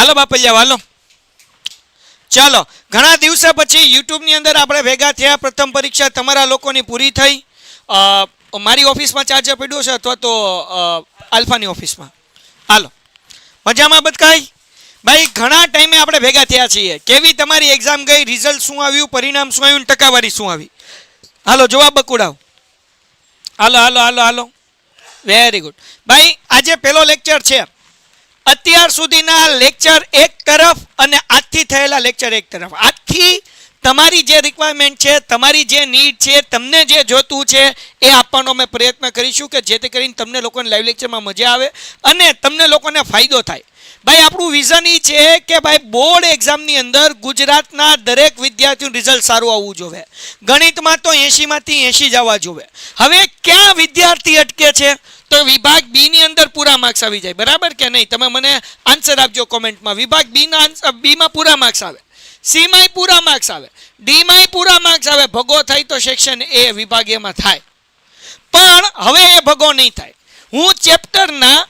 હાલો બાપૈયા, હાલો. ચાલો, ઘણા દિવસો પછી યુટ્યુબની અંદર આપણે ભેગા થયા. પ્રથમ પરીક્ષા તમારા લોકોની પૂરી થઈ. મારી ઓફિસમાં ચાર્જર પડ્યો છે અથવા તો આલ્ફાની ઓફિસમાં. હાલો. મજામાં બદકાઈ ભાઈ, ઘણા ટાઈમે આપણે ભેગા થયા છીએ. કેવી તમારી એક્ઝામ ગઈ? રિઝલ્ટ શું આવ્યું? પરિણામ શું આવ્યું? ટકાવારી શું આવી? હાલો, જવાબ બકુડાવ. હાલો હાલો હાલો હાલો. વેરી ગુડ ભાઈ, આજે પહેલો લેક્ચર છે. અત્યાર સુધીના લેક્ચર એક તરફ અને આજથી થયેલા લેક્ચર એક તરફ. આજથી તમારી જે રિક્વાયરમેન્ટ છે, તમારી જે નીડ છે, તમને જે જોતું છે, એ આપવાનો અમે પ્રયત્ન કરીશું કે જેથી કરીને તમને લોકોને લાઈવ લેક્ચરમાં મજા આવે અને તમને લોકોને ફાયદો થાય. ભાઈ, આપણું વિઝન એ છે કે ભાઈ બોર્ડ એક્ઝામની અંદર ગુજરાતના દરેક વિદ્યાર્થીનું રિઝલ્ટ સારું આવવું જોઈએ ગણિતમાં તો એંશીમાંથી એંશી જવા જોઈએ હવે ક્યાં વિદ્યાર્થી અટકે છે? તો વિભાગ બી ની અંદર પૂરા માર્ક્સ આવી જાય. બરાબર કે નહીં? તમે મને આન્સર આપજો કોમેન્ટમાં. વિભાગ બી ના આન્સર બીમાં પૂરા માર્ક્સ આવે. સી માંય પૂરા માર્ક્સ આવે. ડી માંય પૂરા માર્ક્સ આવે. ભગો થાય તો સેક્શન એ વિભાગ એમાં થાય. પણ હવે એ ભગો નહીં થાય. હું ચેપ્ટરના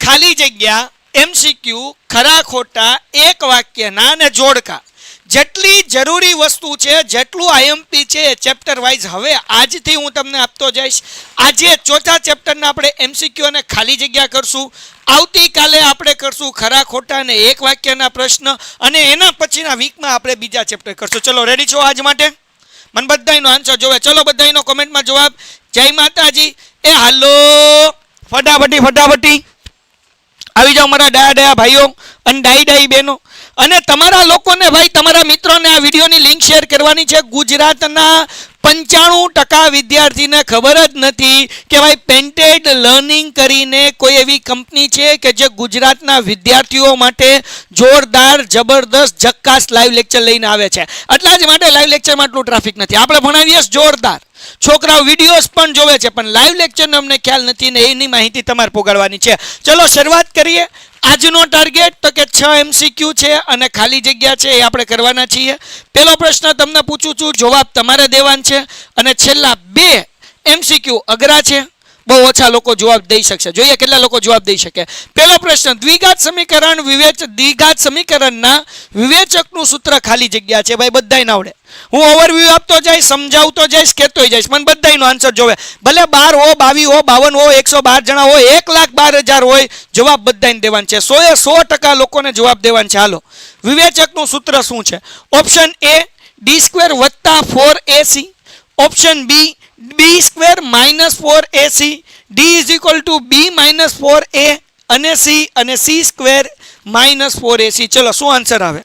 ખાલી જગ્યા એમસીક્યુ ખરા ખોટા, એક વાક્યના અને જોડકા જેટલી જરૂરી વસ્તુ છે, જેટલું આઈએમપી છે ચેપ્ટર વાઇઝ હવે આજથી હું તમને આપતો જઈશ. આજે ચોથા ચેપ્ટરના આપણે એમસીક્યુ અને ખાલી જગ્યા કરશું. આવતીકાલે આપણે કરશું ખરા ખોટા અને એક વાક્યના પ્રશ્ન અને એના પછીના વીકમાં આપણે બીજા ચેપ્ટર કરશું. ચલો રેડી છો આજ માટે? મને બધાનો આન્સર જોવે. ચલો બધાનો કોમેન્ટમાં જવાબ. જય માતાજી. એ હાલો. ફટાફટી ફટાફટી. આવી જાઓ મારા ડાયા ડાયા ભાઈઓ અને ડાઈ ડાઈ બહેનો. અને તમારા લોકોને ભાઈ, તમારા મિત્રોને આ વિડીયોની લિંક શેર કરવાની છે. ગુજરાતના પંચાણું ટકા વિદ્યાર્થીને ખબર જ નથી કે ભાઈ પેન્ટેડ લર્નિંગ કરીને કોઈ એવી કંપની છે કે જે ગુજરાતના વિદ્યાર્થીઓ માટે જોરદાર, જબરદસ્ત જક્કાસ લાઈવ લેક્ચર લઈને આવે છે. એટલા જ માટે લાઈવ લેક્ચરમાં આટલું ટ્રાફિક નથી. આપણે ભણાવીએ જોરદાર. છોકરાઓ વિડીયોઝ પણ જોવે છે, પણ લાઈવ લેક્ચરનો અમને ખ્યાલ નથી ને એની માહિતી તમારે પોગાડવાની છે. ચલો શરૂઆત કરીએ. આજનો ટાર્ગેટ તો કે છ એમસીક્યુ છે અને ખાલી જગ્યા છે એ આપણે કરવાના છીએ. પહેલો પ્રશ્ન તમને પૂછું છું, જવાબ તમારે દેવાન છે અને છેલ્લા બે એમસીક્યુ અઘરા છે. બહુ ઓછા લોકો જવાબ દઈ શકશે. જોઈએ કેટલા લોકો જવાબ દઈ શકે. પહેલો પ્રશ્ન, દ્વિઘાત સમીકરણ વિવેચ, દ્વિઘાત સમીકરણના વિવેચકનું સૂત્ર ખાલી જગ્યા છે. ભાઈ બધાય આવડે. હું ઓવરવ્યૂ આપતો જઈશ, સમજાવતો જઈશ કહેતો જઈશ. મને બધાયનો આન્સર જોવે. ભલે બાર હો બાવીસ હો, બાવન હો, એકસો બાર જણા હોય, એક લાખ બાર હજાર હોય, જવાબ બધાને દેવાનું છે. સો એ સો ટકા લોકોને જવાબ દેવાનું છે. હાલો. વિવેચકનું સૂત્ર શું છે? ઓપ્શન એ, ડી સ્ક્વેર વત્તા four AC. Option B B square minus four A C D is equal to B minus four A અને સી અને C square minus four AC ચલો, શું આન્સર આવે?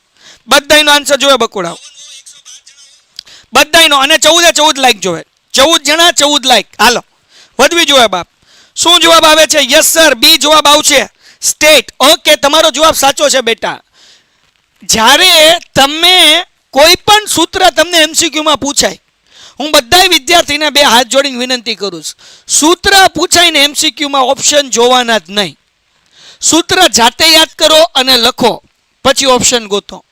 બધાયનો આન્સર જોવે બકુડાઓ બધાયનો, અને ચૌદે ચૌદ લાઈક જોવે. ચૌદ જણા, ચૌદ લાઈક હાલો, વધવી જોવે બાપ શું જવાબ આવે છે? યસ સર બી જવાબ આવશે. સ્ટેટ ઓકે તમારો જવાબ સાચો છે, બેટા. જ્યારે તમે કોઈ પણ સૂત્ર તમને એમસીક્યુમાં પૂછાય હું બધાય વિદ્યાર્થીને બે હાથ જોડીને વિનંતી કરું છું. સૂત્ર પૂછાઈને એમસીક્યુમાં ઓપ્શન જોવાના જ નહીં. સૂત્ર જાતે યાદ કરો અને લખો. પછી ઓપ્શન ગોતો.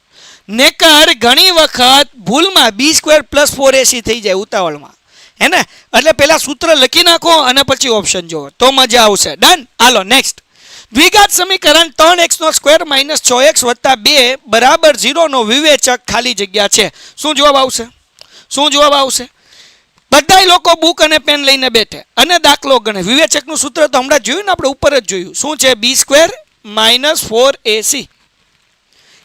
નેકર ઘણી વખત ભૂલમાં B square plus four AC થઈ જાય ઉતાવળમાં. હે ને? એટલે પહેલા સૂત્ર લખી નાખો અને પછી ઓપ્શન જોવો. તો મજા આવશે. ડન હાલો નેક્સ્ટ દ્વિઘાત સમીકરણ ત્રણ એક્સનો સ્ક્વેર માઇનસ છ એક્સ વત્તા બે બરાબર ઝીરોનો વિવેચક ખાલી જગ્યા છે. શું જવાબ આવશે? શું જવાબ આવશે? બધાય લોકો બુક અને પેન લઈને બેઠે. અને દાખલો ગણે. વિવેચકનું સૂત્ર તો હમણાં જોયું ને આપણે, ઉપર જ જોયું. શું છે? B square minus four AC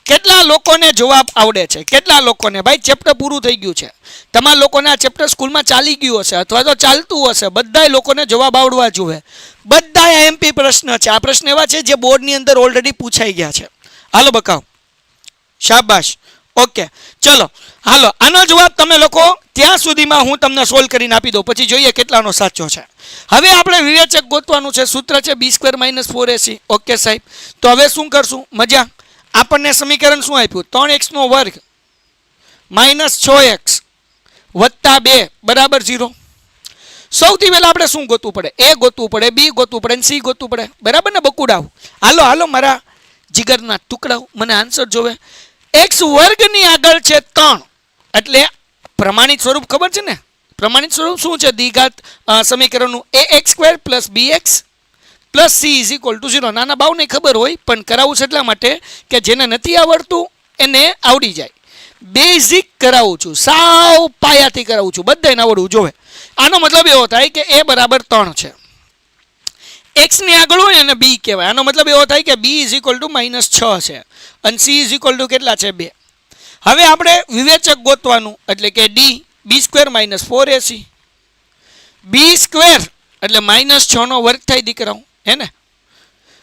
કેટલા લોકોને જવાબ આવડે છે? કેટલા લોકોને? ભાઈ ચેપ્ટર પૂરું થઈ ગયું છે. તમારા લોકોને આ ચેપ્ટર સ્કૂલમાં ચાલી ગયું હશે અથવા તો ચાલતું હશે. બધાય લોકોને જવાબ આવડવા જોઈએ બધા એમપી પ્રશ્ન છે. આ પ્રશ્ન એવા છે જે બોર્ડની અંદર ઓલરેડી પૂછાઈ ગયા છે. હાલો બકાવ શાબાશ. ઓકે, ચલો. હાલો, આનો જવાબ તમે લોકો ત્યાં સુધીમાં હું તમને સોલ્વ કરીને આપી દઉં. પછી જોઈએ કેટલાનો સાચો છે. હવે આપણે વિવેચક ગોતવાનું છે. સૂત્ર છે B square minus four AC. Okay, સાહેબ. તો હવે શું કરશું? મજા. આપણને સમીકરણ શું આપ્યું? ત્રણ એક્સનો વર્ગ માઇનસ છ એક્સ વત્તા બે. બરાબર ઝીરો. સૌથી પહેલાં આપણે શું ગોતવું પડે? એ ગોતવું પડે, બી ગોતવું પડે સી ગોતવું પડે. બરાબર ને? બકુડાવ હાલો હાલો, મારા જીગરના ટુકડાઓ. મને આન્સર જોવે. એક્સ વર્ગની આગળ છે ત્રણ. એટલે પ્રમાણિત સ્વરૂપ ખબર છે ને? પ્રમાણિત સ્વરૂપ શું છે? દ્વિઘાત સમીકરણનું A X square plus B X plus C is equal to zero નાના ભાવને ખબર હોય, પણ કરાવું છે એટલા માટે કે જેને નથી આવડતું, એને આવડી જાય. બેઝિક કરાવું છું. સાવ પાયાથી કરાવું છું. બધાને આવડવું જોવે. આનો મતલબ એવો થાય કે એ બરાબર ત્રણ છે. એક્સની આગળ હોય એને બી કહેવાય. આનો મતલબ એવો થાય કે B is equal to minus છ છે. અને સી ઇઝ ઇક્વલ ટુ કેટલા છે બે? હવે આપણે વિવેચક ગોતવાનું, એટલે કે D B square minus four AC B square એટલે માઇનસ છનો વર્ગ થાય દીકરાઓ, હે ને?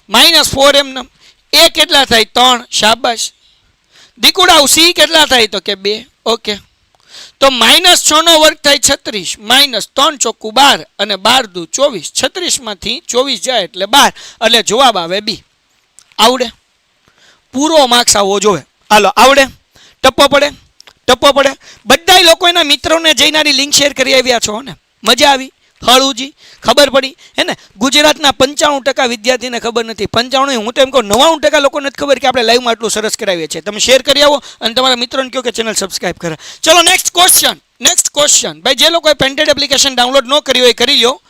માઇનસ ફોર એમ નમ. એ કેટલા થાય? ત્રણ. શાબાશ. દીકુડાવ સી કેટલા થાય? તો કે બે. ઓકે. તો માઇનસ છનો વર્ગ થાય છત્રીસ. માઇનસ ત્રણ ચોખ્ખું બાર અને બાર દુ ચોવીસ. છત્રીસમાંથી ચોવીસ જાય એટલે બાર. એટલે જવાબ આવે બી આવડે? પૂરો માર્ક્સ આવવો જોઈએ હાલો, આવડે? ટપ્પો પડે? ટપ્પો પડે? બધાય લોકો એના મિત્રોને જઈને આની લિંક શેર કરી આવ્યા છો ને? મજા આવી. હળુજી ખબર પડી. હે ને? ગુજરાતના પંચાણું ટકા વિદ્યાર્થીને ખબર નથી. પંચાણું હું તો એમ કહું નવ્વાણું ટકા લોકોને નથી ખબર કે આપણે લાઈવમાં આટલું સરસ કરાવીએ છીએ. તમે શેર કરી આવો અને તમારા મિત્રોને કહો કે ચેનલ સબસ્ક્રાઈબ કરે. ચલો નેક્સ્ટ ક્વેશ્ચન નેક્સ્ટ ક્વેશ્ચન ભાઈ, જે લોકોએ પેન્ટેડ એપ્લિકેશન ડાઉનલોડ ન કરી હોય, કરી લો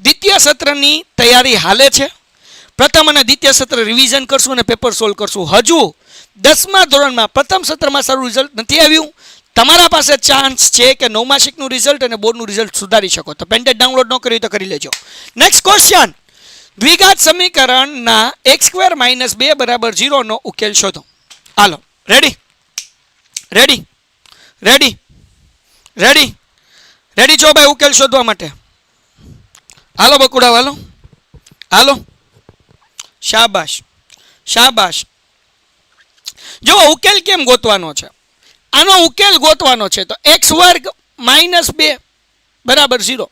દ્વિતીય સત્રની તૈયારી હાલે છે? પ્રથમ અને દ્વિતીય સત્ર રિવિઝન કરશું અને પેપર સોલ્વ કરશું. હજુ દસમા ધોરણમાં પ્રથમ સત્રમાં સારું રિઝલ્ટ નથી આવ્યું. તમારા પાસે ચાન્સ છે કે નવમાસિકનું રિઝલ્ટ અને બોર્ડનું રિઝલ્ટ સુધારી શકો. તો પેન્ટેડ ડાઉનલોડ ન કર્યું તો કરી લેજો. નેક્સ્ટ ક્વેશ્ચન દ્વિઘાત સમીકરણના એક્સ સ્ક્વેર માઇનસ બે બરાબર ઝીરોનો ઉકેલ શોધો. હાલો. Ready ready ready ready ready છો ભાઈ ઉકેલ શોધવા માટે. હાલો બકુડા, હાલો. હાલો. શાબાશ. શાબાશ. જો ઉકેલ કેમ ગોતવાનો છે? આનો ઉકેલ ગોતવાનો છે તો એક્સ વર્ગ માઇનસ બે, બરાબર ઝીરો.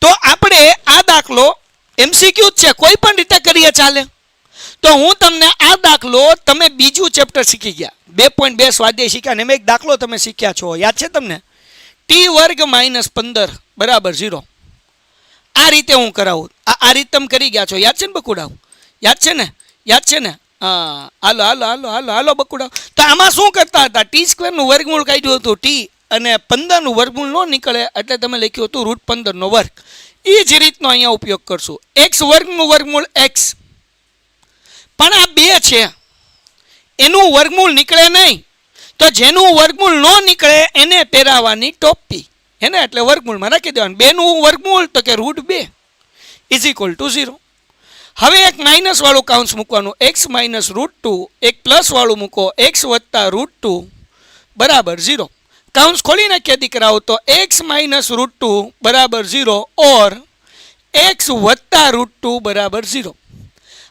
તો આપણે આ દાખલો એમસીક્યુ જ છે, કોઈ પણ રીતે કરીએ ચાલે. તો હું તમને આ દાખલો તમે બીજું ચેપ્ટર શીખી ગયા. બે પોઈન્ટ બે સ્વાધ્યાય શીખ્યા ને એક દાખલો તમે શીખ્યા છો. યાદ છે તમને? ટી વર્ગ માઇનસ પંદર, બરાબર ઝીરો. આ રીતે હું કરાવું. આ આ રીત તમે કરી ગયા છો. યાદ છે ને બકુડાવ યાદ છે ને? યાદ છે ને? હા. હાલો હાલો હાલો હાલો હાલો બકુડાવ તો આમાં શું કરતા હતા? ટી સ્ક્વેરનું વર્ગમૂળ કાઢ્યું હતું. ટી અને પંદરનું વર્ગમૂળ ન નીકળે એટલે તમે લખ્યું હતું રૂટ પંદરનો વર્ગ. એ જ રીતનો અહીંયા ઉપયોગ કરશું. એક્સ વર્ગનું વર્ગમૂળ એક્સ પણ આ બે છે. એનું વર્ગમૂળ નીકળે નહીં. તો જેનું વર્ગમૂળ ન નીકળે એને પહેરાવાની ટોપી. એને એટલે વર્ગમૂળમાં રાખી દેવાનું. બેનું વર્ગમૂળ તો કે રૂટ બે ઇઝ ઇક્વલ ટુ ઝીરો હવે એક માઇનસવાળું કાઉન્સ મૂકવાનું. એક્સ માઇનસ રૂટ ટુ એક પ્લસ વાળું મૂકો. એક્સ વત્તા રૂટ ટુ બરાબર ઝીરો કાઉન્સ ખોલી નાખીએ દીકરાઓ તો એક્સ માઇનસ રૂટ ટુ બરાબર ઝીરો ઓર એક્સ વત્તા રૂટ ટુ બરાબર ઝીરો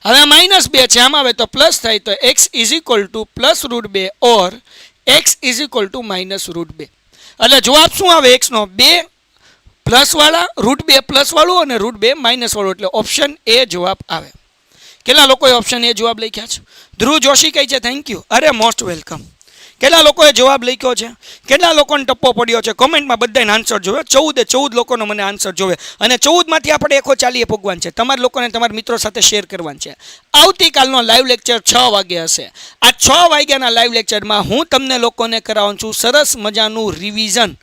હવે માઇનસ બે છે. આમાં આવે તો પ્લસ થાય તો X is equal to plus root બે, or X is equal to minus root બે. એટલે જવાબ શું આવે? એક્સનો બે પ્લસવાળા રૂટ બે પ્લસવાળું અને રૂટ બે માઇનસવાળું એટલે ઓપ્શન એ જવાબ આવે. કેટલા લોકોએ ઓપ્શન એ જવાબ લખ્યા છે? ધ્રુવ જોશી કહે છે થેન્ક યુ અરે મોસ્ટ વેલકમ કેટલા લોકોએ જવાબ લખ્યો છે? કેટલા લોકોને ટપ્પો પડ્યો છે? કોમેન્ટમાં બધાને આન્સર જોવે. ચૌદે ચૌદ લોકોનો મને આન્સર જોવે. અને ચૌદમાંથી આપણે એકો ચાલીએ ભગવાન છે. તમારા લોકોને તમારા મિત્રો સાથે શેર કરવાનું છે. આવતીકાલનો લાઈવ લેક્ચર છ વાગે હશે. આ છ વાગ્યાના લાઈવ લેક્ચરમાં હું તમને લોકોને કરાવું છું સરસ મજાનું રિવિઝન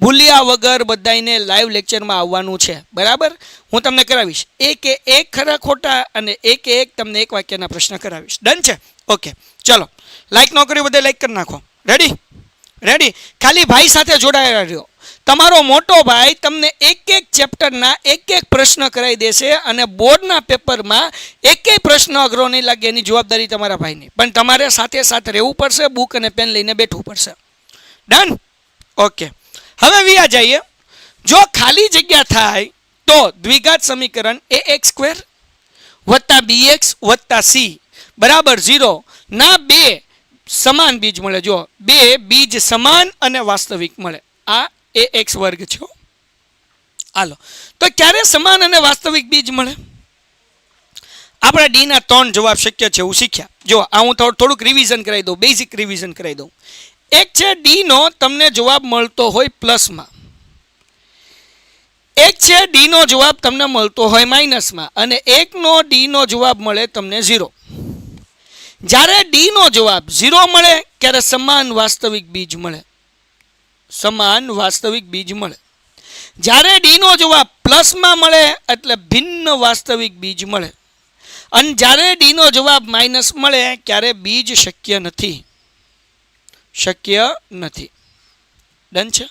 ભૂલ્યા વગર બધાને લાઈવ લેક્ચરમાં આવવાનું છે. બરાબર? હું તમને કરાવીશ. એકે એક ખરા ખોટા અને એકે એક તમને એક વાક્યના પ્રશ્ન કરાવીશ. ડન છે? ઓકે ચલો. લાઈક ન કર્યું, બધે લાઈક કરી નાખો. રેડી રેડી ખાલી ભાઈ સાથે જોડાયેલા રહ્યો. તમારો મોટો ભાઈ તમને એક એક ચેપ્ટરના એક એક પ્રશ્ન કરાવી દેશે અને બોર્ડના પેપરમાં એકેય પ્રશ્ન અઘરો નહીં લાગે એની જવાબદારી તમારા ભાઈની. પણ તમારે સાથે સાથે રહેવું પડશે, બુક અને પેન લઈને બેઠવું પડશે. ડન ઓકે હવે વ્યા જઈએ. જો ખાલી જગ્યા થાય તો દ્વિઘાત સમીકરણ એ એક્સ સ્ક્વેર વત્તા બી એક્સ વત્તા સી બરાબર ઝીરો ના બે સમાન બીજ મળે. જો બે બીજ સમાન અને વાસ્તવિક મળે. આ એ એક્સ વર્ગ છે હાલો. તો ક્યારે સમાન અને વાસ્તવિક બીજ મળે? આપણા ડીના ત્રણ જવાબ શક્ય છે એવું શીખ્યા. જો, આ હું થોડુંક રિવિઝન કરાવી દઉં બેઝિક રિવિઝન કરાવી દઉં. એક છે ડીનો તમને જવાબ મળતો હોય પ્લસમાં. એક છે ડીનો જવાબ તમને મળતો હોય માઇનસમાં. અને એકનો ડીનો જવાબ મળે તમને ઝીરો. જ્યારે ડીનો જવાબ ઝીરો મળે, ત્યારે સમાન વાસ્તવિક બીજ મળે. સમાન વાસ્તવિક બીજ મળે. જ્યારે ડીનો જવાબ પ્લસમાં મળે, એટલે ભિન્ન વાસ્તવિક બીજ મળે. અને જ્યારે ડીનો જવાબ માઇનસ મળે, ત્યારે બીજ શક્ય નથી. શક્ય નથી. ડન છે?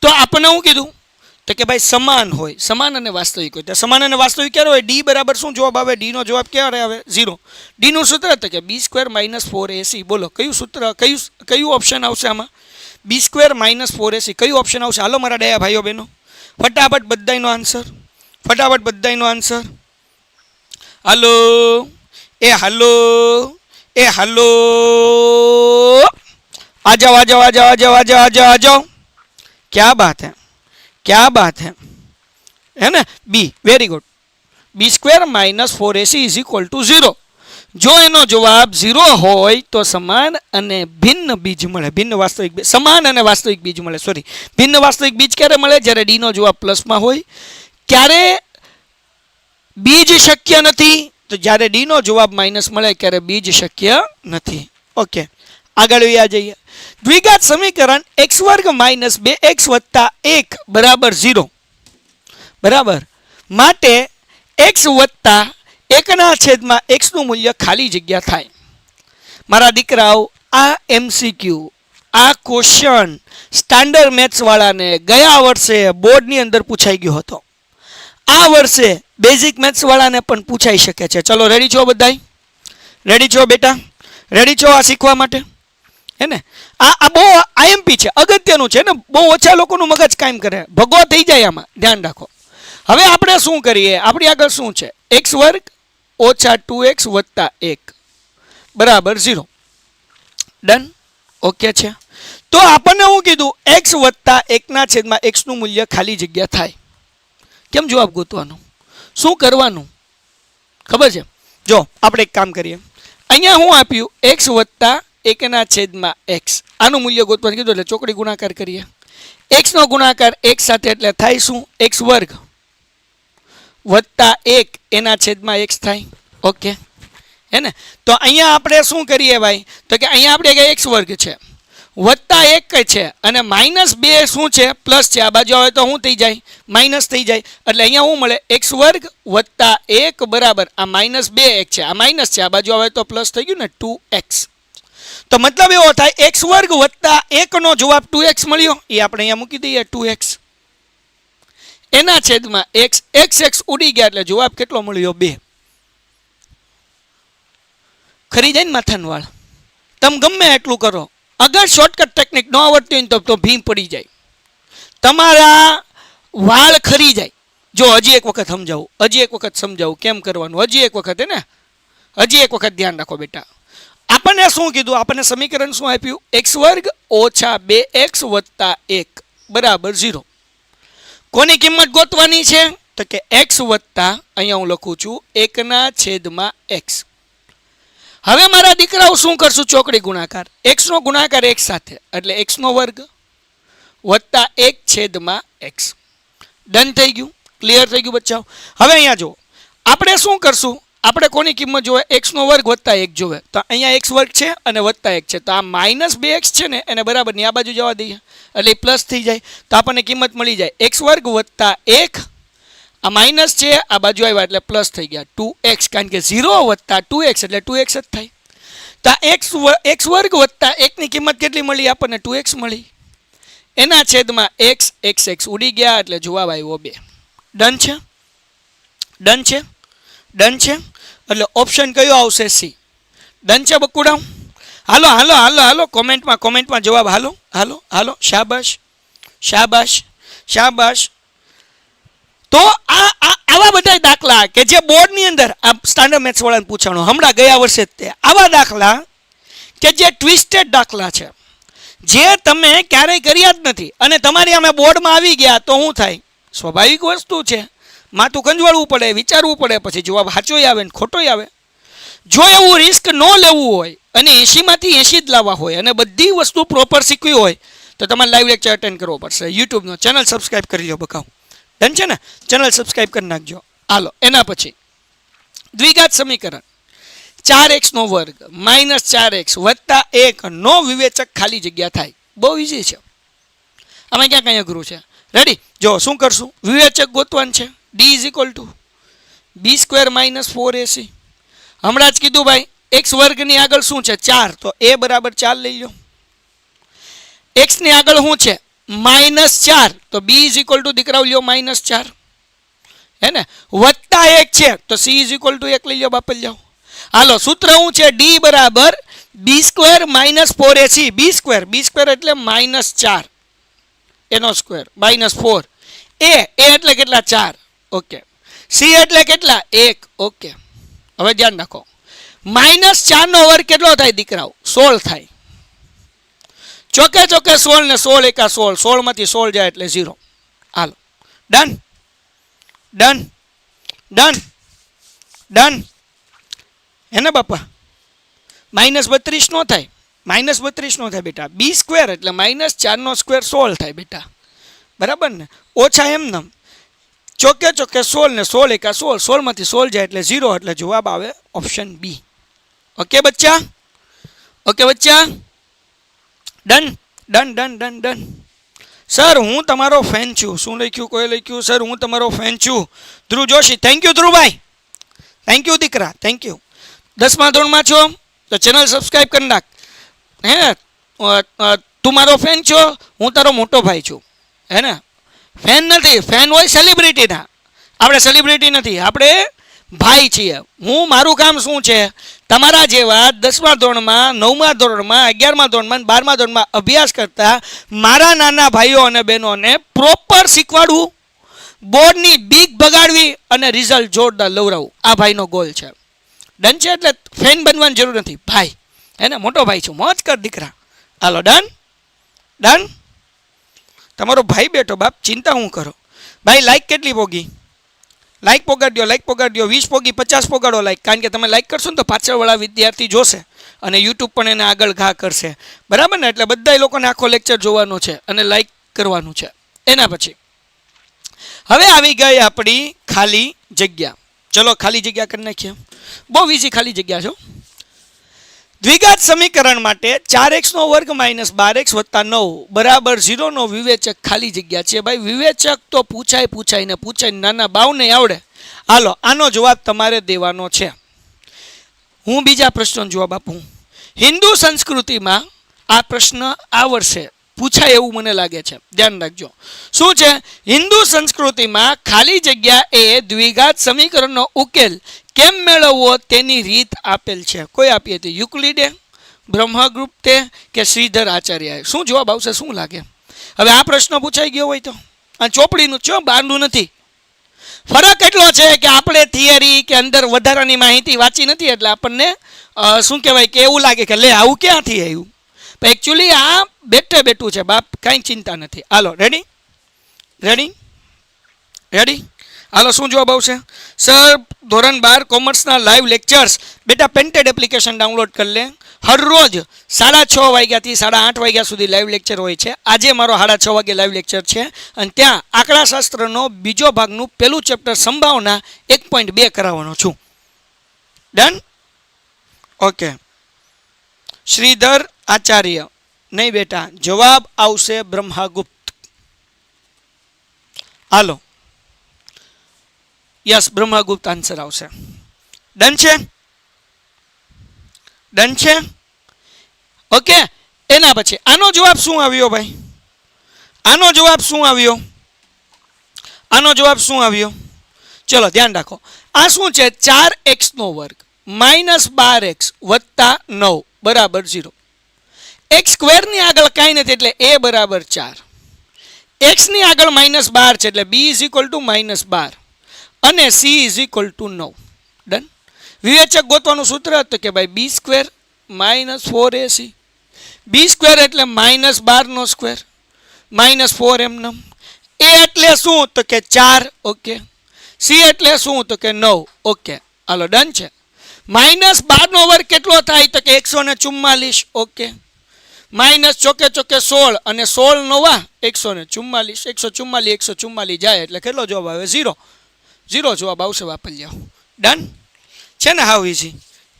તો આપણે હું કીધું તો કે ભાઈ સમાન હોય, સમાન અને વાસ્તવિક હોય. તો સમાન અને વાસ્તવિક ક્યારે હોય? ડી બરાબર શું જવાબ આવે? ડીનો જવાબ ક્યારે આવે? ઝીરો ડીનું સૂત્ર તો કે B square minus four AC બોલો, કયું સૂત્ર, કયું કયું ઓપ્શન આવશે આમાં? B square minus four AC કયું ઓપ્શન આવશે? હાલો મારા ડાયા ભાઈઓ બહેનો. ફટાફટ બધાનો આન્સર ફટાફટ બધાનો આન્સર હાલો. એ હાલો. એ હાલો. આ જાઓ આ જાઓ આ જાઓ આ જાઓ આ જાઓ આ જાઓ. ક્યાં બાત હૈ? क्या बात है है ना B very good B square minus four AC is equal to zero જો એનો જવાબ ઝીરો હોય તો સમાન અને ભિન્ન બીજ મળે ભિન્ન વાસ્તવિક બીજ સમાન અને વાસ્તવિક બીજ મળે સોરી ભિન્ન વાસ્તવિક બીજ ક્યારે મળે જ્યારે ડીનો જવાબ પ્લસમાં હોય ક્યારે બીજ શક્ય નથી તો જ્યારે ડીનો જવાબ માઇનસ મળે ત્યારે બીજ શક્ય નથી ઓકે આગળ વ્યા જઈએ. દ્વિઘાત સમીકરણ એક્સ વર્ગ માઇનસ બે એક્સ વત્તા એક બરાબર ઝીરો બરાબર? માટે એક્સ વત્તા એકના છેદમાં એક્સનું મૂલ્ય ખાલી જગ્યા થાય. મારા દીકરાઓ, આ એમસીક્યુ આ ક્વેશ્ચન સ્ટાન્ડર્ડ મેથ્સવાળાને ગયા વર્ષે બોર્ડની અંદર પૂછાઈ ગયો હતો. આ વર્ષે બેઝિક મેથ્સવાળાને પણ પૂછાઈ શકે છે. ચલો રેડી છો બધાય? રેડી છો બેટા? રેડી છો આ શીખવા માટે? હે ને આ આ બહુ આઈએમપી છે, અગત્યનું છે ને, બહુ ઓછા લોકોનું મગજ કાયમ કરે. ભગવો થઈ જાય આમાં, ધ્યાન રાખો. હવે આપણે શું કરીએ? આપણી આગળ શું છે? એક્સ વર્ગ ઓછા ટુ એક્સ વત્તા એક. બરાબર, ઝીરો. ડન? ઓકે છે? તો આપણને હું કીધું એક્સ વત્તા એકના છેદમાં એક્સનું મૂલ્ય ખાલી જગ્યા થાય. કેમ જવાબ ગોતવાનો? શું કરવાનું? ખબર છે? જો, આપણે એક કામ કરીએ. અહીંયા હું આપ્યું એક્સ વત્તા એકના છેદમાં એક્સ. આનું મૂલ્ય ગોતવાનું કીધું એટલે ચોકડી ગુણાકાર કરીએ. એક્સનો ગુણાકાર એક સાથે એટલે થાય શું? એક્સ વર્ગ વત્તા એક એના છેદમાં એક્સ થાય. ઓકે? હે ને? તો અહીંયા આપણે શું કરીએ ભાઈ? તો કે અહીંયા આપણે એક્સ વર્ગ છે. વત્તા એક છે અને માઇનસ બે શું છે? પ્લસ છે. આ બાજુ આવે તો શું થઈ જાય? માઇનસ થઈ જાય. એટલે અહીંયા શું મળે? એક્સ વર્ગ વત્તા એક બરાબર. આ માઇનસ બે એક છે. આ માઇનસ છે. આ બાજુ આવે તો પ્લસ થઈ ગયું ને ટુ એક્સ. તો મતલબ એવો થાય એક્સ વર્ગ વત્તા એકનો જવાબ ટુ એક્સ મળ્યો. એ આપણે અહીંયા મૂકી દઈએ ટુ એક્સ એના છેદમાં એક્સ એક્સ એક્સ ઉડી ગયા એટલે જવાબ કેટલો મળ્યો? બે. ખરી જાય ને માથાનું વાળ તમે ગમે એટલું કરો. અગર શોર્ટકટ ટેકનિક ન આવડતી હોય ને તો તો ભીમ પડી જાય. તમારા વાળ ખરી જાય. જો હજી એક વખત સમજાવું, હજી એક વખત સમજાવું, કેમ કરવાનું? હજી એક વખત હે ને? હજી એક વખત ધ્યાન રાખો બેટા. આપણને શું કીધું? આપણને સમીકરણ શું આપ્યું? એક્સ વર્ગ ઓછા બે એક્સ વત્તા એક. બરાબર, ઝીરો. કોની કિંમત ગોતવાની છે? તો કે એક્સ વત્તા, અહીંયા હું લખું છું, એકના છેદમાં એક્સ. હવે મારા દીકરાઓ શું કરશું? ચોકડી ગુણાકાર. એક્સનો ગુણાકાર એક સાથે. એટલે એક્સનો વર્ગ વત્તા એક છેદમાં એક્સ. ડન થઈ ગયું? ક્લિયર થઈ ગયું, બચ્ચાઓ? હવે અહીંયા જુઓ. આપણે શું કરશું? આપણે કોની કિંમત જોવે? એક્સનો વર્ગ વત્તા એક જોવે. તો અહીંયા એક્સ વર્ગ છે અને વત્તા એક છે. તો આ માઇનસ બે એક્સ છે ને, એને બરાબરની આ બાજુ જવા દઈએ. એટલે પ્લસ થઈ જાય. તો આપણને કિંમત મળી જાય. એક્સ વર્ગ વત્તા એક, આ માઇનસ છે, આ બાજુ આવ્યા એટલે પ્લસ થઈ ગયા. ટુ એક્સ, કારણ કે ઝીરો વત્તા ટુ એક્સ એટલે ટુ એક્સ જ થાય. તો આ એક્સ એક્સ વર્ગ વત્તા એકની કિંમત કેટલી મળી? આપણને ટુ એક્સ મળી. એના છેદમાં એક્સ એક્સ એક્સ ઉડી ગયા એટલે જવાબ આવ્યો બે. ડન છે? ડન છે? ડન છે? એટલે ઓપ્શન કયો આવશે? સી ડન છે બકુડા? હાલો હાલો હાલો હાલો, કોમેન્ટમાં કોમેન્ટમાં જવાબ હાલો હાલો હાલો, શાબાશ શાબાશ શાબાશ. તો આ આવા બધા દાખલા કે જે બોર્ડની અંદર આ સ્ટાન્ડર્ડ મેથ્સ વાળાને પૂછાણો, હમણાં ગયા વર્ષે જ તે. આવા દાખલા કે જે ટ્વિસ્ટેડ દાખલા છે, જે તમે ક્યારેય કર્યા જ નથી. અને તમારી અમે બોર્ડમાં આવી ગયા તો શું થાય? સ્વાભાવિક વસ્તુ છે. માથું કંજવાળવું પડે, વિચારવું પડે, પછી જવાબ સાચોય આવે ને ખોટોય આવે. જો એવું રિસ્ક ન લેવું હોય અને એંશીમાંથી એંશી જ લાવવા હોય અને બધી વસ્તુ પ્રોપર શીખવી હોય, તો તમારે લાઈવ લેક્ચર અટેન્ડ કરવો પડશે. યુટ્યુબનો ચેનલ સબસ્ક્રાઈબ કરી લો બકાવ ડન છે ને? ચેનલ સબસ્ક્રાઈબ કરી નાખજો. હાલો, એના પછી. દ્વિઘાત સમીકરણ. ચાર એક્સનો વર્ગ માઇનસ ચાર એક્સ વત્તા એક નો વિવેચક ખાલી જગ્યા થાય. બહુ ઇઝી છે. આમાં ક્યાં કાંઈ અઘરું છે. રેડી જો શું કરશું? વિવેચક ગોતવાનું છે. D is equal to B square minus four AC હમણાં જ કીધું ભાઈ એક્સ વર્ગની આગળ શું છે ચાર તો એ બરાબર ચાર લઈ લો એક્સની આગળ શું છે માઇનસ ચાર તો બી ઇઝ ઇક્વલ ટુ દીકરાઓ લ્યો માઇનસ ચાર હે ને વત્તા એક છે તો સી ઇઝ ઇક્વલ ટુ એક લઈ લો બાપલ જાઓ હાલો સૂત્ર શું છે ડી બરાબર B square minus four AC B square B square એટલે માઇનસ ચાર એનો square minus four A A એટલે કેટલા ચાર ઓકે. સી એટલે કેટલા? એક. ઓકે. હવે ધ્યાન રાખો. માઇનસ ચારનો વર્ગ કેટલો થાય દીકરાઓ? સોળ થાય. ચોકે ચોકે સોળ ને સોળ એકા સોળ. સોળમાંથી સોળ જાય એટલે ઝીરો. હાલો. ડન ડન ડન ડન હે ને બાપા? માઇનસ બત્રીસ નો થાય. માઇનસ બત્રીસ નો થાય બેટા. બી સ્ક્વેર એટલે માઇનસ ચારનો સ્ક્વેર સોળ થાય બેટા. બરાબર ને? ઓછા એમ નમ. ચોકે ચોકે સોળ ને સોળ એકા સોળ, સોળમાંથી સોળ જાય એટલે ઝીરો એટલે જવાબ આવે ઓપ્શન બી ઓકે બચ્ચા? ઓકે બચ્ચા? Done done done done done sir હું તમારો ફેન છું. શું લખ્યું, કોઈ લખ્યું? સર હું તમારો ફેન છું. ધ્રુવ જોશી. થેન્ક યુ ધ્રુવભાઈ. થેન્ક યુ દીકરા. થેન્ક યુ દસમા ધોરણમાં છો? તો ચેનલ સબસ્ક્રાઈબ કરી નાખ. હે? તું મારો ફેન છો? હું તારો મોટો ભાઈ છું. હે ને? ફેન નથી. ફેન હોય સેલિબ્રિટીના આપણે સેલિબ્રિટી નથી. આપણે ભાઈ છીએ. હું, મારું કામ શું છે? તમારા જેવા દસમા ધોરણમાં, નવમા ધોરણમાં, અગિયારમા ધોરણમાં બારમા ધોરણમાં અભ્યાસ કરતા મારા નાના ભાઈઓ અને બહેનોને પ્રોપર શીખવાડવું, બોર્ડની બીક ભગાડવી અને રિઝલ્ટ જોરદાર લવરાવું. આ ભાઈનો ગોલ છે. ડન છે એટલે ફેન બનવાની જરૂર નથી. ભાઈ, એને મોટો ભાઈ છું. મોજ કર દીકરા. હાલો ડન ડન તમારો ભાઈ બેઠો, બાપ, ચિંતા હું કરો? ભાઈ લાઈક કેટલી પોગી? લાઈક પોગાડ્યો લાઈક પોગાડ્યો, વીસ પોગી, પચાસ પોગાડો લાઈક કારણ કે તમે લાઈક કરશો ને તો પાછળવાળા વિદ્યાર્થી જોશે અને યુટ્યુબ પણ એને આગળ ઘા કરશે. બરાબર ને? એટલે બધા લોકોને આખો લેક્ચર જોવાનો છે અને લાઈક કરવાનું છે. એના પછી. હવે આવી ગઈ આપણી ખાલી જગ્યા. ચલો ખાલી જગ્યા કરી નાખીએ. બહુ બીજી ખાલી જગ્યા છો દ્વિઘાત સમીકરણ માટે ચાર એક્સનો વર્ગ માઇનસ બાર એક્સ વત્તા નવ બરાબર ઝીરોનો વિવેચક ખાલી જગ્યા છે. ભાઈ, વિવેચક તો પૂછાય પૂછાય ને પૂછાય નાના બાવને આવડે. હાલો, આનો જવાબ તમારે દેવાનો છે. હું બીજા પ્રશ્નનો જવાબ આપું. હિન્દુ સંસ્કૃતિમાં આ પ્રશ્ન આવડશે. પૂછાય એવું મને લાગે છે. ધ્યાન રાખજો. શું છે? હિન્દુ સંસ્કૃતિમાં ખાલી જગ્યા એ દ્વિઘાત સમીકરણનો ઉકેલ કેમ મેળવવો તેની રીત આપેલ છે? કોઈ આપી હતી? યુક્લિડે બ્રહ્મગુપ્તે કે શ્રીધર આચાર્યએ? શું જવાબ આવશે? શું લાગે? હવે આ પ્રશ્ન પૂછાઈ ગયો હોય તો. આ ચોપડીનું છો બહારનું નથી? ફરક એટલો છે કે આપણે થિયરી કે અંદર વધારાની માહિતી વાંચી નથી, એટલે આપણને શું કહેવાય કે એવું લાગે કે લે, આવું ક્યાંથી આવ્યું? પણ એકચ્યુઅલી આ બેઠે બેઠું છે, બાપ, કાંઈ ચિંતા નથી. હાલો રેડી રેડી રેડી હાલો, શું જવાબ આવશે? સર, ધોરણ બાર કોમર્સના લાઈવ લેક્ચર્સ બેટા પેન્ટેડ એપ્લિકેશન ડાઉનલોડ કરી લે. હરરોજ સાડા છ વાગ્યાથી સાડા આઠ વાગ્યા સુધી લાઈવ લેક્ચર હોય છે. આજે મારો સાડા છ વાગે લાઈવ લેક્ચર છે. અને ત્યાં આંકડાશાસ્ત્રનો બીજો ભાગનું પહેલું ચેપ્ટર સંભાવના એક પોઈન્ટ બે કરાવવાનો છું. Done okay Shridhar Acharya. નહીં બેટા, જવાબ આવશે બ્રહ્માગુપ્ત. હાલો. યસ, બ્રહ્માગુપ્ત આન્સર આવશે. ડન છે? ડન છે? ઓકે એના પછી, આનો જવાબ શું આવ્યો ભાઈ? આનો જવાબ શું આવ્યો? આનો જવાબ શું આવ્યો? ચલો, ધ્યાન રાખો. આ શું છે? ચાર એક્સનો વર્ગ. માઇનસ બાર એક્સ વત્તા નવ. બરાબર ઝીરો એક્સ સ્ક્વેરની આગળ કાંઈ નથી, એટલે એ બરાબર ચાર. એક્સની આગળ માઇનસ બાર છે, એટલે B is equal to minus બાર. અને સી ઇઝ ઇક્વલ ટુ નવ. ડન વિવેચક ગોતવાનું સૂત્ર હતું કે ભાઈ B square minus four AC B square એટલે માઇનસ બારનો સ્ક્વેર માઇનસ ફોર એમ નમ એ એટલે શું? તો કે ચાર. ઓકે સી એટલે શું? તો કે નવ. ઓકે હાલો ડન છે. માઇનસ બારનો વર્ગ કેટલો થાય? તો કે એકસો ને ચુમ્માલીસ. ઓકે માઇનસ ચોકે ચોકે સોળ. અને સોળ નવા એકસો ને ચુમ્માલીસ. એકસો ચુમ્માલીસ એકસો ચુમ્માલીસ જાય એટલે કેટલો જવાબ આવે? ઝીરો ઝીરો જવાબ આવશે વાપરી જાઓ ડન છે ને હાવ ઇઝી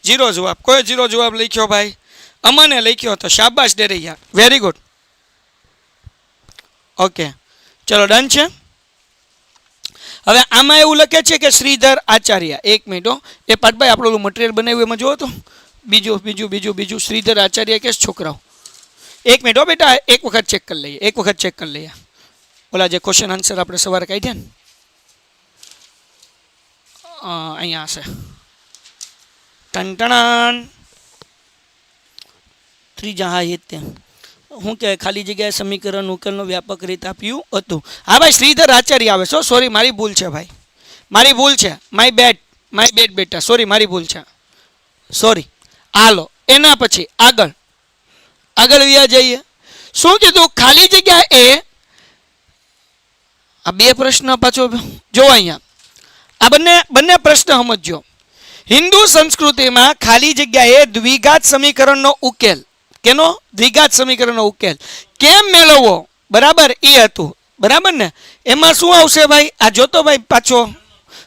ઝીરો જવાબ. કોઈ ઝીરો જવાબ લખ્યો ભાઈ? અમને લખ્યો તો શાબાશ ડેરૈયા. વેરી ગુડ ઓકે ચલો ડન છે? હવે આમાં એવું લખે છે કે શ્રીધર આચાર્ય. એક મિનિટ હો. એ પાટભાઈ આપણું ઓલું મટીરિયલ બનાવ્યું એમાં જુઓ તો. બીજું બીજું બીજું બીજું. શ્રીધર આચાર્ય કે છોકરાઓ. એક મિનિટ હો બેટા. એક વખત ચેક કરી લઈએ. એક વખત ચેક કરી લઈએ. ઓલા જે ક્વેશ્ચન આન્સર આપણે સવારે કાઢ્યા ને. અ, અહીંયા હશે. ટંટણાન ત્રીજા હા એ જ તે હું કે ખાલી જગ્યાએ સમીકરણ ઉકેલનો વ્યાપક રીત આપ્યું હતું. હા ભાઈ, શ્રીધર આચાર્ય આવે છો સોરી મારી ભૂલ છે ભાઈ. મારી ભૂલ છે. માય બેટ માય બેટ બેટા સોરી મારી ભૂલ છે. સોરી હાલો, એના પછી આગળ. આગળ વ્યા જઈએ. શું કીધું? ખાલી જગ્યા એ? આ બે પ્રશ્ન પાછો જો અહીંયા. આ બંને બંને પ્રશ્ન સમજો હિન્દુ સંસ્કૃતિમાં ખાલી જગ્યાએ દ્વિઘાત સમીકરણનો ઉકેલ. કેનો? દ્વિઘાત સમીકરણનો ઉકેલ. કેમ મેળવવો? બરાબર એ હતું. બરાબર ને? એમાં શું આવશે ભાઈ? આ જોતો ભાઈ પાછો.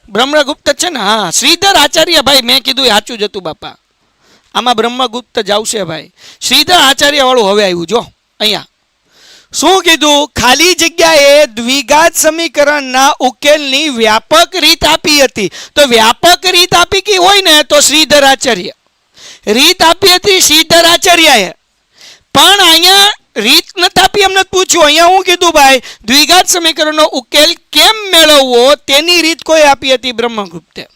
બ્રહ્મગુપ્ત છે ને? હા. શ્રીધર આચાર્ય ભાઈ, મેં કીધું એ સાચું જ હતું બાપા. આમાં બ્રહ્મગુપ્ત જ આવશે ભાઈ. શ્રીધર આચાર્યવાળું હવે આવ્યું, જો. અહીંયા. શું કીધું? ખાલી જગ્યાએ દ્વિઘાત સમીકરણના ઉકેલની વ્યાપક રીત આપી હતી. તો વ્યાપક રીત આપી કે હોય ને, તો શ્રીધર આચાર્ય રીત આપી હતી શ્રીધર આચાર્યએ પણ અહીંયા રીત નથી આપી, એમને પૂછ્યું. અહીંયા હું કીધું ભાઈ? દ્વિઘાત સમીકરણનો ઉકેલ કેમ મેળવવો? તેની રીત કોઈ આપી હતી બ્રહ્મગુપ્તે.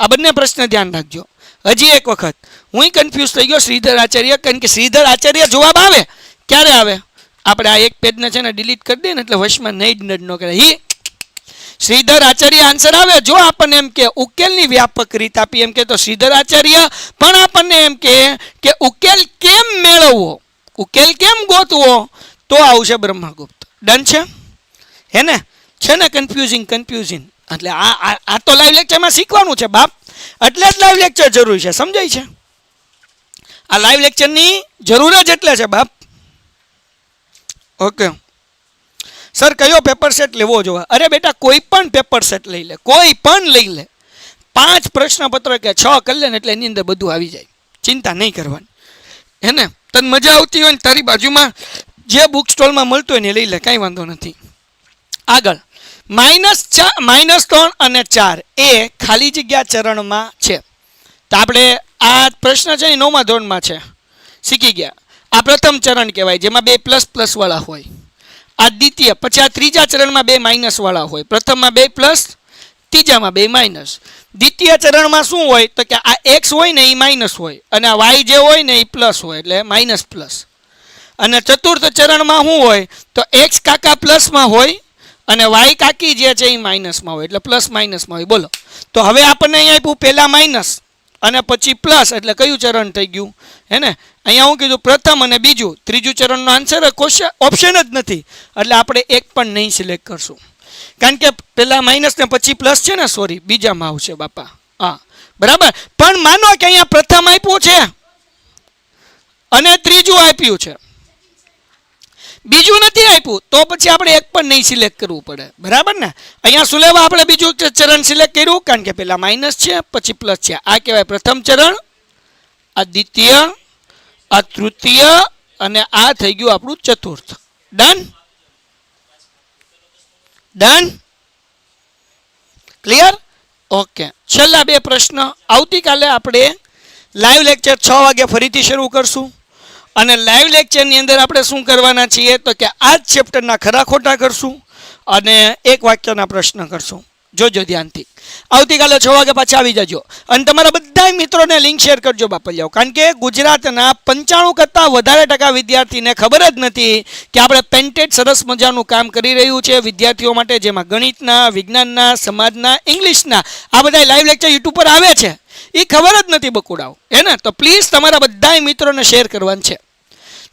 આ બંને પ્રશ્ન ધ્યાન રાખજો. હજી એક વખત. હું કન્ફ્યુઝ થઈ ગયો. શ્રીધર આચાર્ય કારણ કે શ્રીધર આચાર્ય જવાબ આવે. ક્યારે આવે? આપણે આ એક પેજને છે ને ડિલીટ કરી દઈએ ને એટલે વશમાં નહીં જ ન કરે. શ્રીધર આચાર્ય આન્સર આવે જો આપણને એમ કે ઉકેલની વ્યાપક રીત આપી, એમ કે તો શ્રીધર આચાર્ય, પણ આપણને એમ કે કે ઉકેલ કેમ મેળવવો? ઉકેલ કેમ ગોતવો? તો આવશે બ્રહ્માગુપ્ત. ડન છે? હે ને? છે ને કન્ફ્યુઝિંગ કન્ફ્યુઝિંગ એટલે આ, આ- આ તો લાઈવ લેક્ચરમાં શીખવાનું છે, બાપ. એટલે જ લાઈવ લેક્ચર જરૂરી છે. સમજાય છે? આ લાઈવ લેક્ચરની જરૂર જ એટલે છે, બાપ. ઓકે. સર, કયો પેપર સેટ લેવો જોવા? અરે બેટા, કોઈ પણ પેપર સેટ લઈ લે, કોઈ પણ લઈ લે. પાંચ પ્રશ્નપત્ર કે છ કરી એટલે એની અંદર બધું આવી જાય. ચિંતા નહીં કરવાની. હે ને? તને મજા આવતી હોય ને, તારી બાજુમાં જે બુક સ્ટોલમાં મળતું હોય ને લઈ લે, કાંઈ વાંધો નથી. આગળ. માઇનસ ચાર માઇનસ ત્રણ અને ચાર એ ખાલી જગ્યા ચરણમાં છે. તો આપણે આ પ્રશ્ન છે એ નવમા ધોરણમાં છે. શીખી ગયા. આ પ્રથમ ચરણ કહેવાય, જેમાં બે પ્લસ પ્લસ વાળા હોય. આ દ્વિતીય, પછી આ ત્રીજા ચરણમાં બે માઇનસ વાળા હોય. પ્રથમમાં બે પ્લસ ત્રીજામાં બે માઇનસ દ્વિતીય ચરણમાં શું હોય? તો કે આ એક્સ હોય ને એ માઇનસ હોય, અને આ વાય જે હોય ને એ પ્લસ હોય, એટલે માઇનસ પ્લસ અને ચતુર્થ ચરણમાં શું હોય? તો એક્સ કાકા પ્લસમાં હોય, અને વાય કાકી જે છે એ માઇનસમાં હોય, એટલે પ્લસ માઇનસમાં હોય. બોલો. તો હવે આપણને અહીંયા આપ્યું પહેલાં માઇનસ અને પછી પ્લસ એટલે કયું ચરણ થઈ ગયું? હે ને? અહીંયા હું કીધું, પ્રથમ અને બીજું. ત્રીજું ચરણનો આન્સર ક્વેશ્ચન ઓપ્શન જ નથી. એટલે આપણે એક પણ નહીં સિલેક્ટ કરશું. કારણ કે પહેલાં માઇનસ ને પછી પ્લસ છે ને? સોરી બીજામાં આવશે બાપા. હા. બરાબર? પણ માનો કે અહીંયા પ્રથમ આપ્યું છે. અને ત્રીજું આપ્યું છે. બીજું નથી આપ્યું. તો પછી આપણે એક પણ નહીં સિલેક્ટ કરવું પડે. બરાબર ને? અહીંયા શું લેવા આપણે બીજું ચરણ સિલેક્ટ કર્યું? કારણ કે પહેલાં માઇનસ છે, પછી પ્લસ છે. આ કહેવાય પ્રથમ ચરણ આ દ્વિતીય આ તૃતીય અને આ થઈ ગયું આપણું ચતુર્થ. ડન ડન ક્લિયર ઓકે છેલ્લા બે પ્રશ્ન. આવતીકાલે આપણે લાઈવ લેક્ચર છ વાગે ફરીથી શરૂ કરશું. અને લાઈવ લેક્ચરની અંદર આપણે શું કરવાના છીએ તો કે આ જ ચેપ્ટરના ખરા ખોટા કરશું અને એક વાક્યના પ્રશ્ન કરશું. જોજો ધ્યાનથી. આવતીકાલે છ વાગે પાછા આવી જજો. અને તમારા બધા મિત્રોને લિંક શેર કરજો બાપલિયાઓ. કારણ કે ગુજરાતના પંચાણું કરતાં વધારે ટકા વિદ્યાર્થીને ખબર જ નથી કે આપણે પેન્ટેડ સરસ મજાનું કામ કરી રહ્યું છે વિદ્યાર્થીઓ માટે, જેમાં ગણિતના, વિજ્ઞાનના, સમાજના, ઇંગ્લિશના, આ બધા લાઈવ લેક્ચર યુટ્યુબ પર આવે છે. એ ખબર જ નથી બકુડાઓ. હે ને? તો પ્લીઝ તમારા બધા મિત્રોને શેર કરવાનું છે.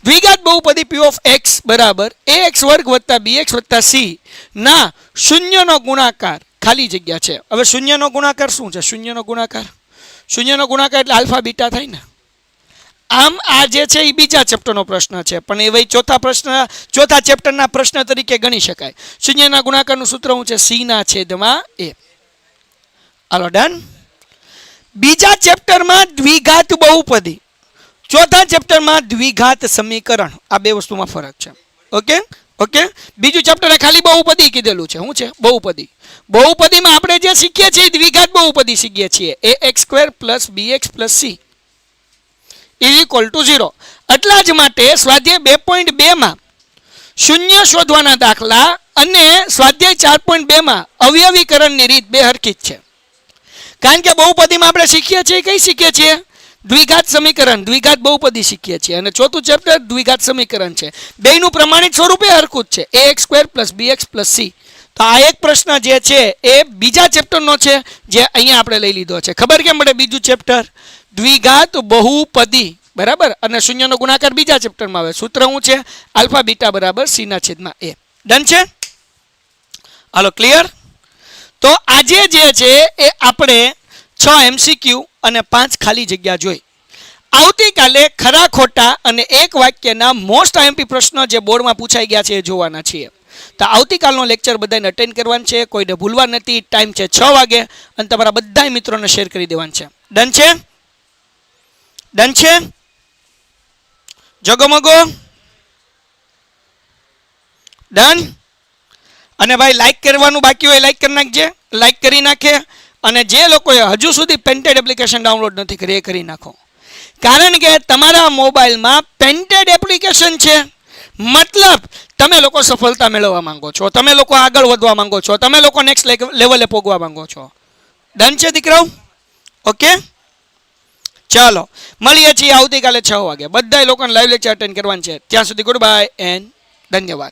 દ્વિઘાત બહુપદી પી ઓફ એક્સ બરાબર એ એક્સ વર્ગ વત્તા બી એક્સ વત્તા સી ના શૂન્યનો ગુણાકાર ખાલી જગ્યા છે. હવે શૂન્યનો ગુણાકાર શું છે? શૂન્યનો ગુણાકાર? શૂન્યનો ગુણાકાર એટલે આલ્ફા, બીટા થાય ને? આમ આ જે છે એ બીજા ચેપ્ટરનો પ્રશ્ન છે. પણ એ ભાઈ ચોથા પ્રશ્ન, ચોથા ચેપ્ટરના પ્રશ્ન તરીકે ગણી શકાય. શૂન્યના ગુણાકારનું સૂત્ર શું છે? સીના છેદમાં એ. હાલો ડન બીજા ચેપ્ટરમાં દ્વિઘાત બહુપદી. ચોથા ચેપ્ટરમાં દ્વિઘાત સમીકરણ. આ બે વસ્તુમાં ફરક છે. ઓકે? ઓકે? બીજું ચેપ્ટરે ખાલી બહુપદી કીધેલું છે. શું છે? બહુપદી. બહુપદીમાં આપણે જે શીખીએ છીએ, દ્વિઘાત બહુપદી શીખીએ છીએ. A X square plus B X plus C is equal to zero એટલા જ માટે સ્વાધ્યાય બે પોઈન્ટ બેમાં શૂન્ય શોધવાના દાખલા અને સ્વાધ્યાય ચાર પોઈન્ટ બેમાં અવયવીકરણની રીત બે હરખી જ છે. કારણ કે બહુપદીમાં આપણે શીખીએ છીએ, કઈ શીખીએ છીએ? દ્વિઘાત સમીકરણ, દ્વિઘાત બહુપદી શીખીએ છીએ. અને ચોથું ચેપ્ટર દ્વિઘાત સમીકરણ છે. બેનું પ્રમાણિત સ્વરૂપે હરખું જ છે. A X square plus B X plus C તો આ એક પ્રશ્ન જે છે, એ બીજા ચેપ્ટરનો છે, જે અહીંયા આપણે લઈ લીધો છે. ખબર કેમ મળે બીજું ચેપ્ટર દ્વિઘાત બહુપદી. બરાબર? અને શૂન્યનો ગુણાકાર બીજા ચેપ્ટરમાં આવે. સૂત્ર શું છે? આલ્ફા, બીટા બરાબર સીના છેદમાં એ. ડન છે? હાલો ક્લિયર તો આજે જે છે, એ આપણે છ એમસીક્યુ અને પાંચ ખાલી જગ્યા જોઈ. આવતીકાલે ખરા ખોટા અને એક વાક્યના મોસ્ટ આઈએમપી પ્રશ્નો જે બોર્ડમાં પૂછાઈ ગયા છે, એ જોવાના છીએ. તો આવતીકાલનો લેક્ચર બધાને અટેન્ડ કરવાનું છે, કોઈને ભૂલવા નથી ટાઈમ છે છ વાગે, અને તમારા બધા મિત્રોને શેર કરી દેવાનું છે. ડન છે? ડન છે? જગમગો ડન અને ભાઈ લાઈક કરવાનું બાકી હોય લાઈક કરી નાખજે લાઈક કરી નાખે, અને જે લોકોએ હજુ સુધી પેન્ટેડ એપ્લિકેશન ડાઉનલોડ નથી કરી, એ કરી નાખો. કારણ કે તમારા મોબાઈલમાં પેન્ટેડ એપ્લિકેશન છે. મતલબ તમે લોકો સફળતા મેળવવા માંગો છો, તમે લોકો આગળ વધવા માંગો છો, તમે લોકો નેક્સ્ટ લેવલે પોગવા માંગો છો. ડન છે દીકરાઓ? ઓકે ચાલો, મળીએ છીએ આવતીકાલે છ વાગે બધા લોકોને લાઈવ લેક્ચર અટેન્ડ કરવાનું છે. ત્યાં સુધી ગુડ બાય એન્ડ ધન્યવાદ.